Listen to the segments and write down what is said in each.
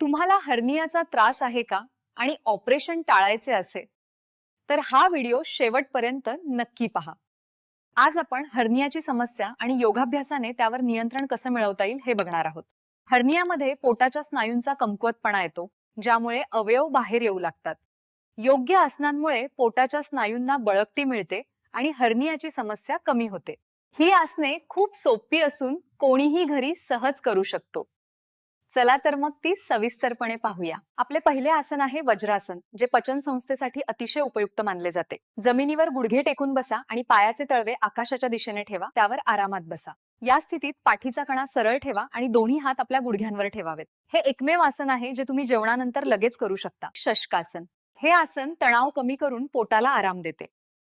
तुम्हाला हर्नियाचा त्रास आहे का आणि ऑपरेशन टाळायचे असे तर हा व्हिडिओ शेवटपर्यंत नक्की पहा. आज आपण हर्नियाची समस्या आणि योगाभ्यासाने त्यावर नियंत्रण कसं मिळवता येईल हे बघणार आहोत. हर्नियामध्ये पोटाच्या स्नायूंचा कमकुवतपणा येतो ज्यामुळे अवयव बाहेर येऊ लागतात. योग्य आसनांमुळे पोटाच्या स्नायूंना बळकटी मिळते आणि हर्नियाची समस्या कमी होते. ही आसने खूप सोपी असून कोणीही घरी सहज करू शकतो. चला तर मग ती सविस्तरपणे पाहूया. आपले पहिले आसन आहे वज्रासन जे पचन संस्थेसाठी अतिशय उपयुक्त मानले जाते. जमिनीवर गुडघे टेकून बसा आणि पायाचे तळवे आकाशाच्या दिशेने ठेवा त्यावर आरामात बसा. या स्थितीत पाठीचा कणा सरळ ठेवा आणि दोन्ही हात आपल्या गुडघ्यांवर ठेवावेत. हे एकमेव आसन आहे जे तुम्ही जेवणानंतर लगेच करू शकता. शशकासन. हे आसन तणाव कमी करून पोटाला आराम देते.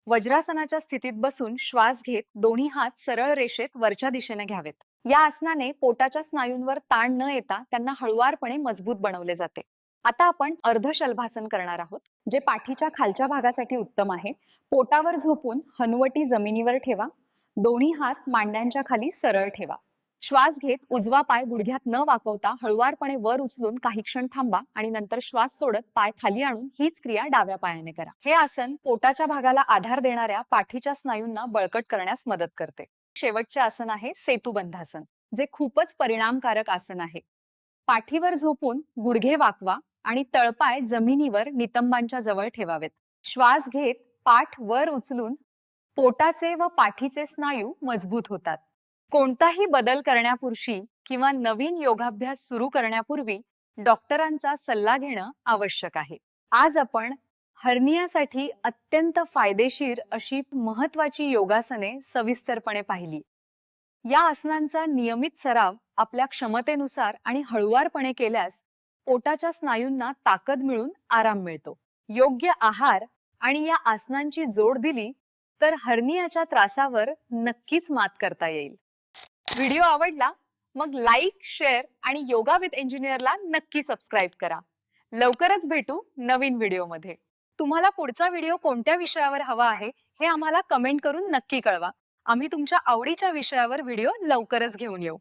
वज्रासनाच्या स्थितीत बसून श्वास घेत दोन्ही हात सरळ रेषेत वरच्या दिशेने घ्यावेत. या आसनाने पोटाच्या स्नायूंवर ताण न येता त्यांना हळुवारपणे मजबूत बनवले जाते. आता आपण अर्धशलभासन करणार आहोत जे पाठीच्या खालच्या भागासाठी उत्तम आहे. पोटावर झोपून हनुवटी जमिनीवर ठेवा. दोन्ही हात मांड्यांच्या खाली सरळ ठेवा. श्वास घेत उजवा पाय गुडघ्यात न वाकवता हळुवारपणे वर उचलून काही क्षण थांबा आणि नंतर श्वास सोडत पाय खाली आणून हीच क्रिया डाव्या पायाने करा. हे आसन पोटाच्या भागाला आधार देणाऱ्या पाठीच्या स्नायूंना बळकट करण्यास मदत करते. शेवटचे आसन आहे सेतुबंधासन जे खूपच परिणामकारक आसन आहे. पाठीवर झोपून गुडघे वाकवा आणि तळपाय जमिनीवर नितंबांच्या जवळ ठेवावेत. श्वास घेत पाठ वर उचलून पोटाचे व पाठीचे स्नायू मजबूत होतात. कोणताही बदल करण्यापुरशी किंवा नवीन योगाभ्यास सुरू करण्यापूर्वी डॉक्टरांचा सल्ला घेणं आवश्यक आहे. आज आपण हर्नियासाठी अत्यंत फायदेशीर अशी महत्वाची योगासने सविस्तरपणे पाहिली. या आसनांचा नियमित सराव आपल्या क्षमतेनुसार आणि हळुवारपणे केल्यास पोटाच्या स्नायूंना ताकद मिळून आराम मिळतो. योग्य आहार आणि या आसनांची जोड दिली तर हर्नियाच्या त्रासावर नक्कीच मात करता येईल. व्हिडिओ आवडला मग लाईक शेअर आणि योगा विथ इंजिनियरला नक्की सबस्क्राईब करा. लवकरच भेटू नवीन व्हिडिओमध्ये. तुम्हाला पुढचा व्हिडिओ कोणत्या विषयावर हवा आहे हे आम्हाला कमेंट करून नक्की कळवा. आम्ही तुमच्या आवडीच्या विषयावर व्हिडिओ लवकरच घेऊन येऊ.